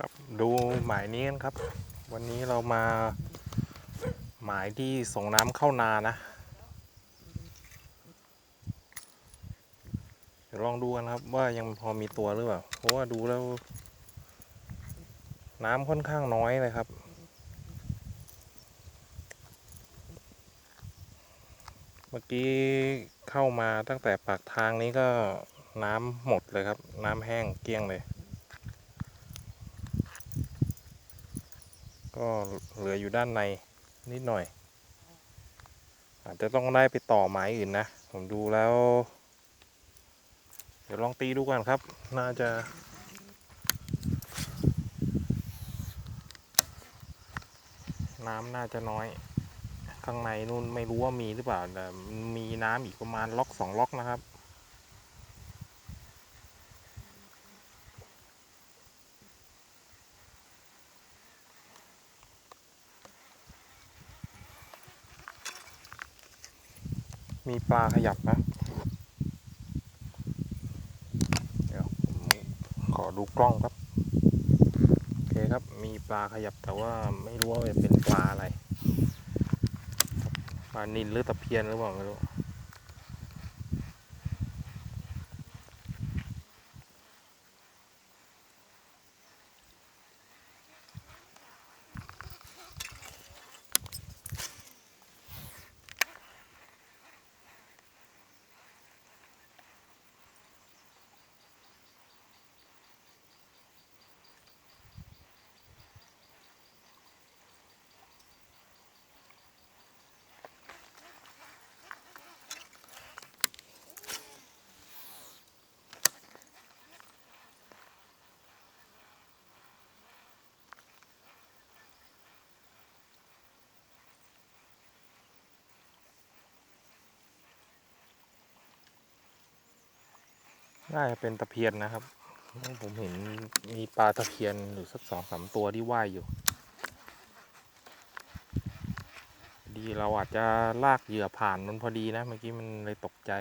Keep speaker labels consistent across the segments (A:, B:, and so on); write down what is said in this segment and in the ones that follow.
A: ครับดูหมายนี้กันครับ วันนี้เรามาหมายที่ส่งน้ำเข้านานะ เดี๋ยวลองดูกันครับว่ายังพอมีตัวหรือเปล่า เพราะว่าดูแล้ว น้ำค่อนข้างน้อยเลยครับ เมื่อกี้เข้ามาตั้งแต่ปากทางนี้ก็น้ำหมดเลยครับ น้ำแห้งเกลี้ยงเลย ก็เหลืออยู่ด้านในนิดหน่อย อาจจะต้องได้ไปต่อไม้อื่นนะ ผมดูแล้ว เดี๋ยวลองตีดูก่อนครับ น่าจะน้ำน่าจะน้อย ข้างในนู่นไม่รู้ว่ามีหรือเปล่าแต่มีน้ำอีกประมาณล็อกสองล็อกนะครับ มีปลาขยับนะ เดี๋ยวผมขอดูกล้องครับ โอเคครับ มีปลาขยับแต่ว่าไม่รู้ว่าเป็นปลาอะไร ปลานิลหรือตะเพียนหรือเปล่าไม่รู้ น่าจะเป็นตะเพียนนะครับ ผมเห็นมีปลาตะเพียนอยู่สักสองสามตัวที่ว่ายอยู่ ดีเราอาจจะลากเหยื่อผ่านมันพอดีนะ เมื่อกี้มันเลยตกใจ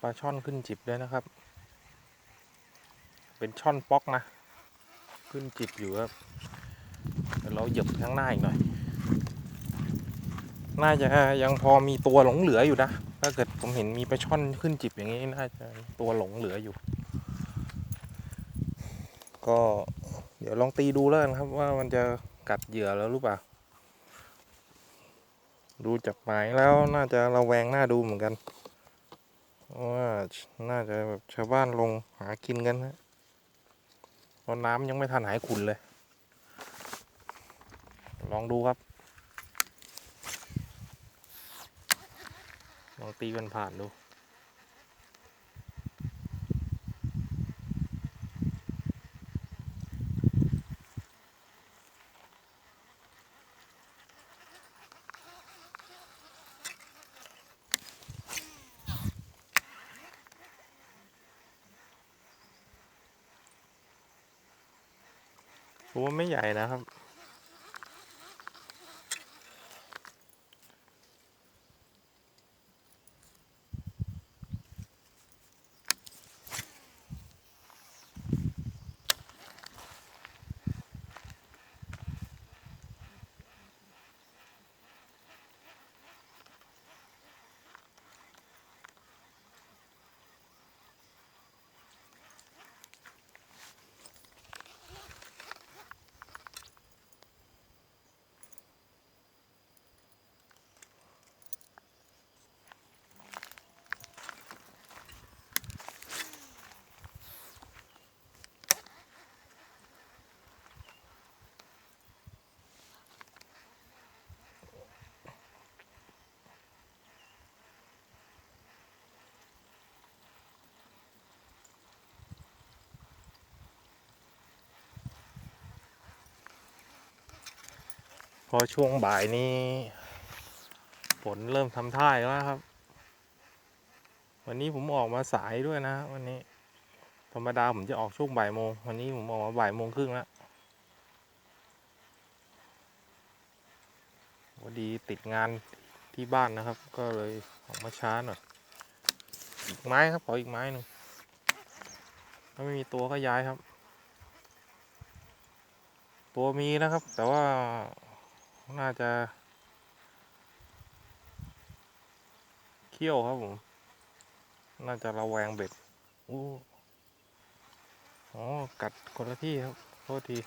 A: ปลาช่อนขึ้นจิบด้วยนะครับ เป็นช่อนป๊อกนะ ขึ้นจิบอยู่ครับเดี๋ยวเราเหยียบข้างหน้าอีกหน่อย น่าจะยังพอมีตัวหลงเหลืออยู่นะ ถ้าเกิดผมเห็นมีปลาช่อนขึ้นจิบอย่างนี้น่าจะตัวหลงเหลืออยู่ ก็เดี๋ยวลองตีดูแล้วกันครับว่ามันจะกัดเหยื่อแล้วหรือเปล่า ดูจากหมายแล้วน่าจะระแวงหน้าดูเหมือนกัน ว่าน่าจะแบบชาวบ้านลงหากินกันนะเพราะน้ำยังไม่ทันหายขุ่นเลย ลองดูครับ ลองตีกันผ่านดู ผมว่าไม่ใหญ่ นะครับ พอช่วงบ่ายนี้ฝนเริ่มทำท่าแล้วครับ วันนี้ผมออกมาสายด้วยนะ วันนี้ ธรรมดาผมจะออกช่วงบ่ายโมง วันนี้ผมออกมาบ่ายโมงครึ่งแล้วพอดีติดงานที่บ้านนะครับ ก็เลยออกมาช้าหน่อย อีกไม้ครับขออีกไม้หนึ่งถ้าไม่มีตัวก็ย้ายครับ ตัวมีนะครับ แต่ว่า น่าจะ เขี้ยวครับผม น่าจะระแวงเบ็ดอู้อ๋อ กัดคนละที่ครับ โทษที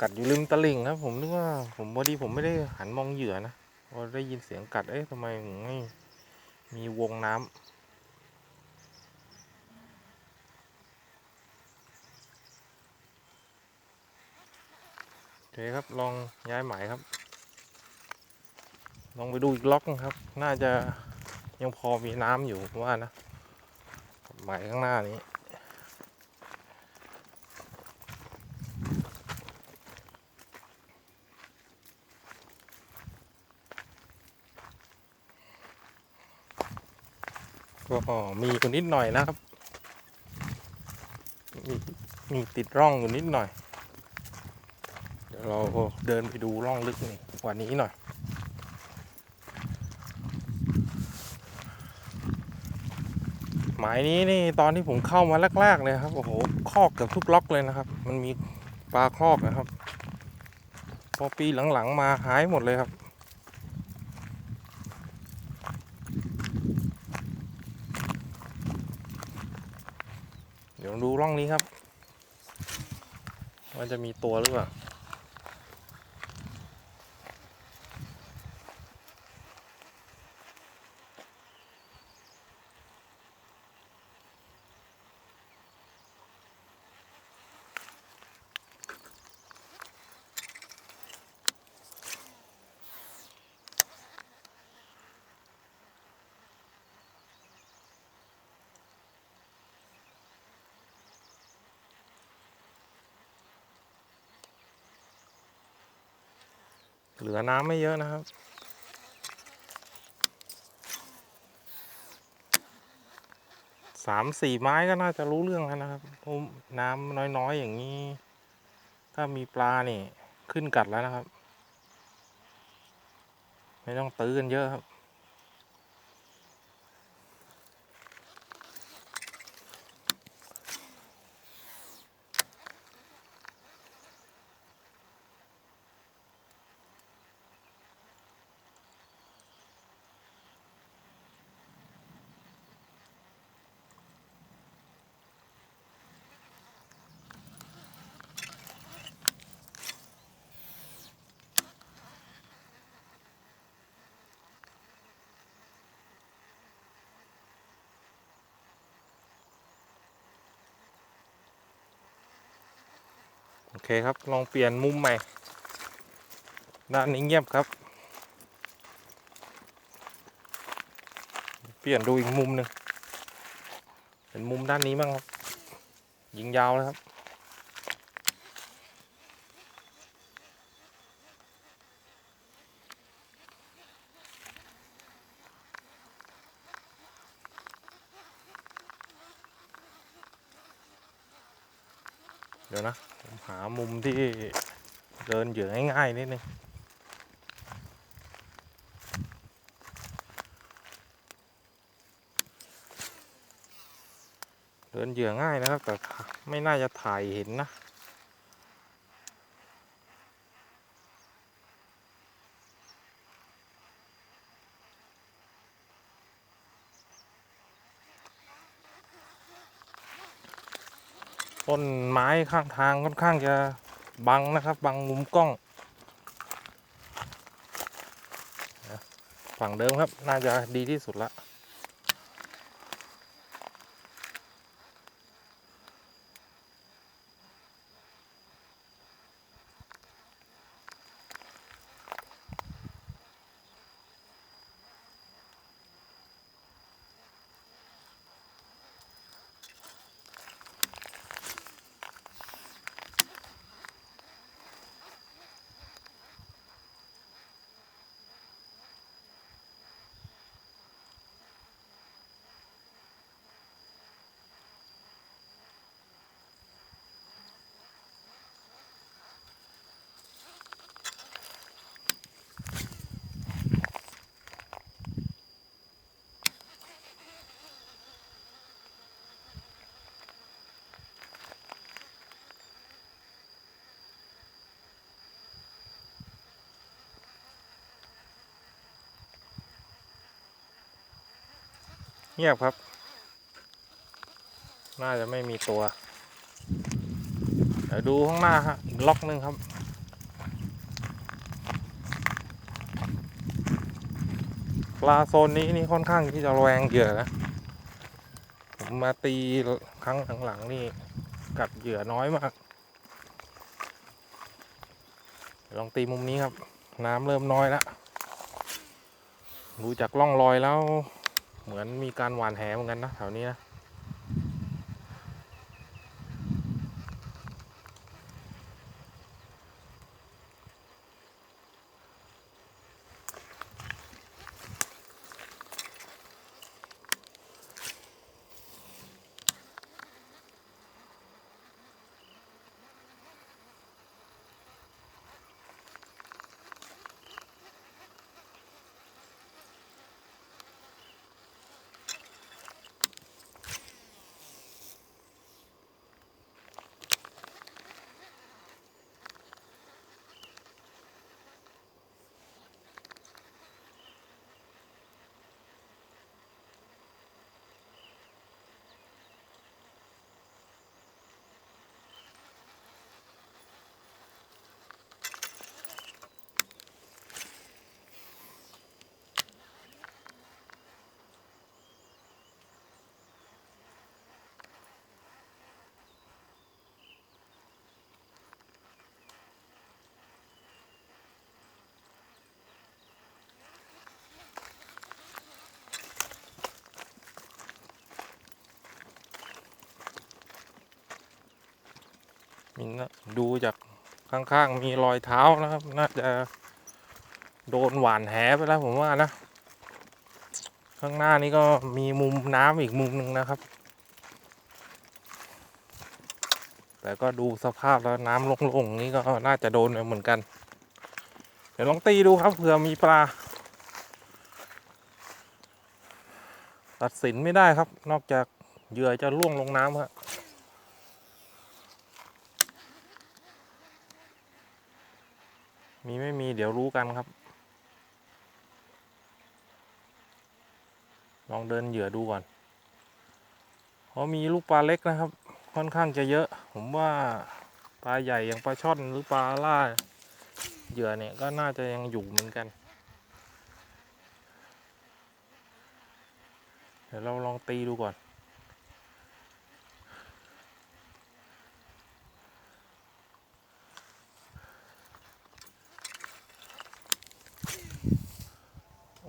A: กัดอยู่ริมตลิ่งครับ ผมนึกว่าผมพอดีผมไม่ได้หันมองเหยื่อนะพอได้ยินเสียงกัด เอ๊ะทำไมไม่มีวงน้ำ เคครับลองย้ายหมายครับ ลองไปดูอีกล็อกนะครับ น่าจะยังพอมีน้ำอยู่ผมว่านะหมายข้างหน้านี้ก็มีอยู่นิดหน่อยนะครับ มีมีติดร่องอยู่นิดหน่อย เราเดินไปดูร่องลึกนี่กว่านี้หน่อย หมายนี้นี่ตอนที่ผมเข้ามาแรกๆเลยครับ โอ้โหคอกเกือบทุกล็อกเลยนะครับ มันมีปลาคอกนะครับ พอปีหลังๆมาหายหมดเลยครับเดี๋ยวดูร่องนี้ครับ ว่าจะมีตัวหรือเปล่า เหลือน้ำไม่เยอะนะครับ สามสี่ไม้ก็น่าจะรู้เรื่องแล้วนะครับเพราะน้ำน้อยๆอย่างนี้ ถ้ามีปลานี่ ขึ้นกัดแล้วนะครับ ไม่ต้องตื้อกันเยอะครับ อเคครับ ลองเปลี่ยนมุมใหม่ ด้านนี้เงียบครับ เปลี่ยนดูอีกมุมหนึ่งเป็นมุมด้านนี้บ้างครับ ยิงยาวเลยครับ เดี๋ยวนะ ผมหามุมที่เดินเหยื่อง่ายๆนิดนึงเดินเหยื่อง่ายนะครับ แต่ไม่น่าจะถ่ายเห็นนะ ต้น ไม้ข้างทางค่อนข้างจะบังนะครับ บังมุมกล้อง ฝั่งเดิมครับ น่าจะดีที่สุดละ เงียบครับ น่าจะไม่มีตัวเดี๋ยวดูข้างหน้าฮะล็อกนึงครับ ปลาโซนนี้นี่ค่อนข้างที่จะแวงเหยื่อนะ ผมมาตีครั้งหลังๆนี่กัดเหยื่อน้อยมาก ลองตีมุมนี้ครับ น้ำเริ่มน้อยแล้ว ดูจากร่องรอยแล้ว เหมือนมีการหวานแหเหมือนกันนะแถวนี้นะ มีนะดูจากข้างๆมีรอยเท้านะครับ น่าจะโดนหวานแหไปแล้วผมว่านะ ข้างหน้านี้ก็มีมุมน้ำอีกมุมหนึ่งนะครับ แต่ก็ดูสภาพแล้วน้ำลงๆนี้ก็น่าจะโดนไปเหมือนกัน เดี๋ยวลองตีดูครับเผื่อมีปลา ตัดสินไม่ได้ครับ นอกจากเหยื่อจะล่วงลงน้ำครับ มีไม่มีเดี๋ยวรู้กันครับ ลองเดินเหยื่อดูก่อนเพราะมีลูกปลาเล็กนะครับ ค่อนข้างจะเยอะ ผมว่าปลาใหญ่อย่างปลาช่อนหรือปลาล่าเหยื่อเนี่ยก็น่าจะยังอยู่เหมือนกัน เดี๋ยวเราลองตีดูก่อน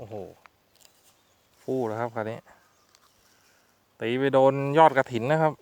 A: โอ้โห ฟู่แล้วครับคราวนี้ตีไปโดนยอดกระถินนะครับ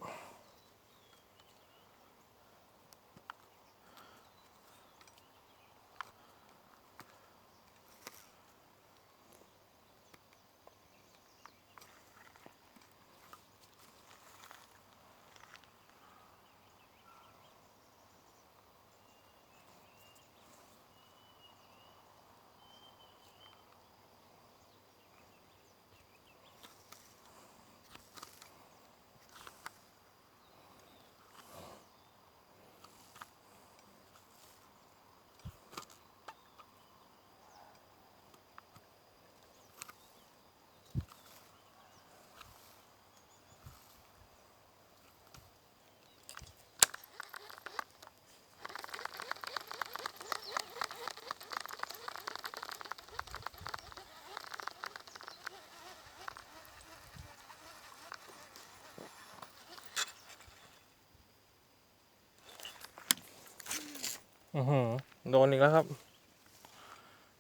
A: อือหือโดนอีกแล้วครับ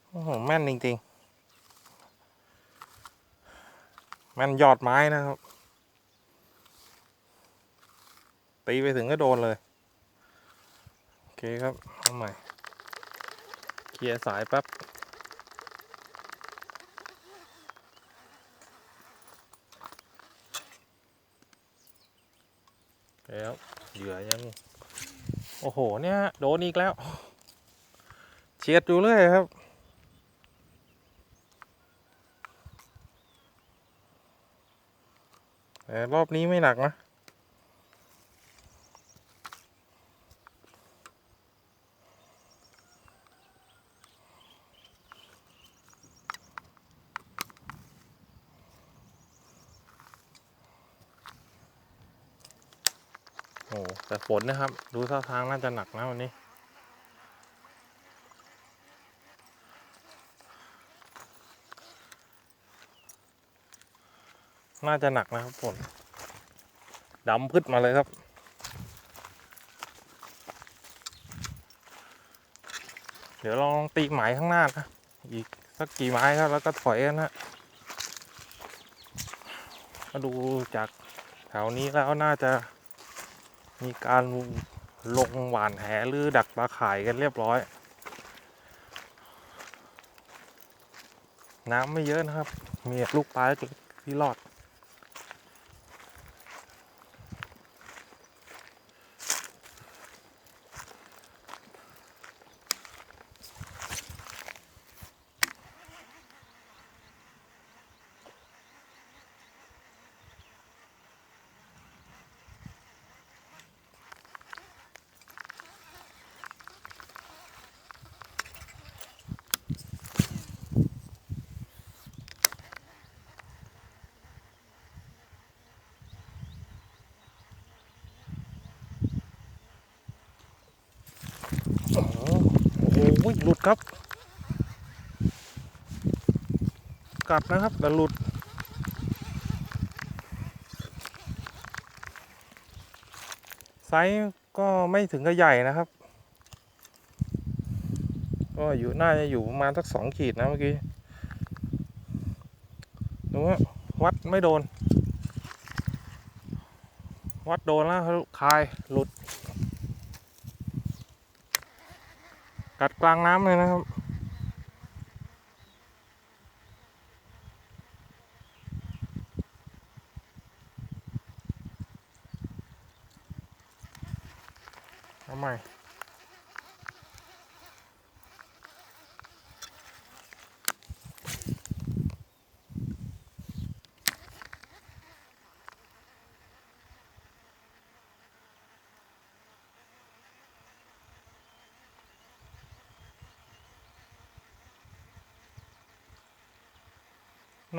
A: โอ้โหแม่นจริงๆ แม่นยอดไม้นะครับ ตีไปถึงก็โดนเลย โอเคครับเอาใหม่ เคลียร์สายแป๊บแล้วเหยื่อยัง อ้โห เนี่ยโดนอีกแล้ว เฉียดอยู่เรื่อยครับ แต่รอบนี้ไม่หนักนะ อ้แต่ ฝนนะครับ ดูท่าทางน่าจะหนักนะวันนี้ น่าจะหนักนะครับฝนดำพึดมาเลยครับเดี๋ยวลองตีหมายข้างหน้านะ อีกสักกี่ไม้ครับแล้วก็ถอยกันนะก็ดูจากแถวนี้แล้วน่าจะ มีการลงหวานแหหรือดักปลาข่ายกันเรียบร้อย น้ำไม่เยอะนะครับ มีแต่ลูกปลาที่รอด โอ้โหโอ้โหหลุดครับกัดนะครับแต่หลุด ไซส์ก็ไม่ถึงกับใหญ่นะครับ ก็อยู่น่าจะอยู่ประมาณสักสองขีดนะเมื่อกี้ดูว่าวัดไม่โดน วัดโดนแล้วคายหลุด กัดกลางน้ำเลยนะครับ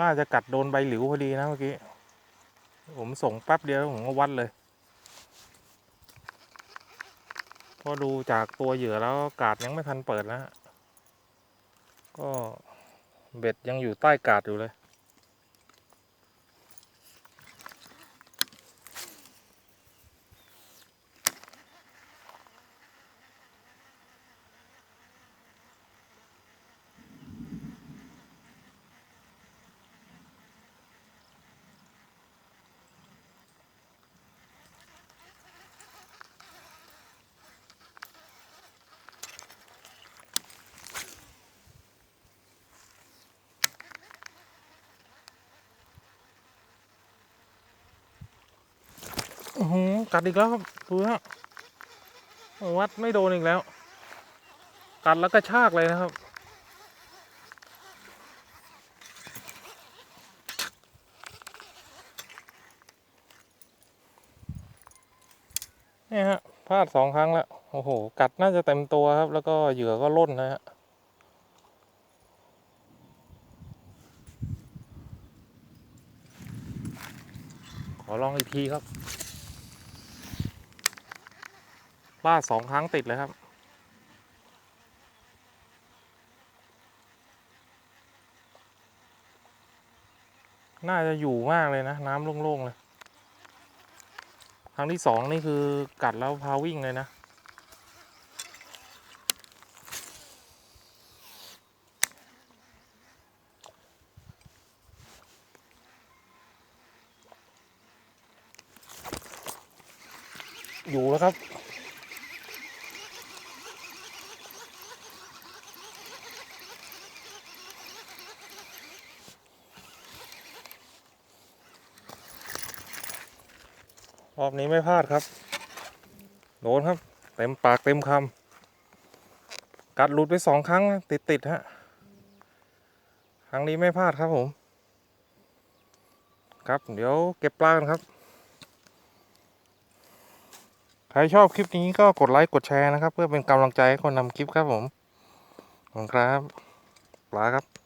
A: น่าจะกัดโดนใบหลิวพอดีนะเมื่อกี้ ผมส่งแป๊บเดียวผมก็วัดเลยพอดูจากตัวเหยื่อแล้วกาดยังไม่ทันเปิดนะ ก็เบ็ดยังอยู่ใต้กาดอยู่เลย อือหือกัดอีกแล้วครับดูฮะวัดไม่โดนอีกแล้ว กัดแล้วก็ชากเลยนะครับ เนี่ยฮะพลาดสองครั้งแล้ว โอ้โห กัดน่าจะเต็มตัวครับ แล้วก็เหยื่อก็ล่นนะฮะขอลองอีกทีครับ พลาดสองครั้งติดเลยครับ น่าจะอยู่มากเลยนะ น้ำโล่งๆเลย ครั้งที่สองนี่คือกัดแล้วพาวิ่งเลยนะอยู่แล้วครับ รอบนี้ไม่พลาดครับโดนครับ เต็มปากเต็มคำกัดหลุดไปสองครั้งนะติดติดๆฮะครั้งนี้ไม่พลาดครับผม ครับเดี๋ยวเก็บปลากันครับ ใครชอบคลิปนี้ก็กดไลค์กดแชร์นะครับ เพื่อเป็นกำลังใจให้คนทำคลิปครับผมขอบคุณครับ ปลาครับ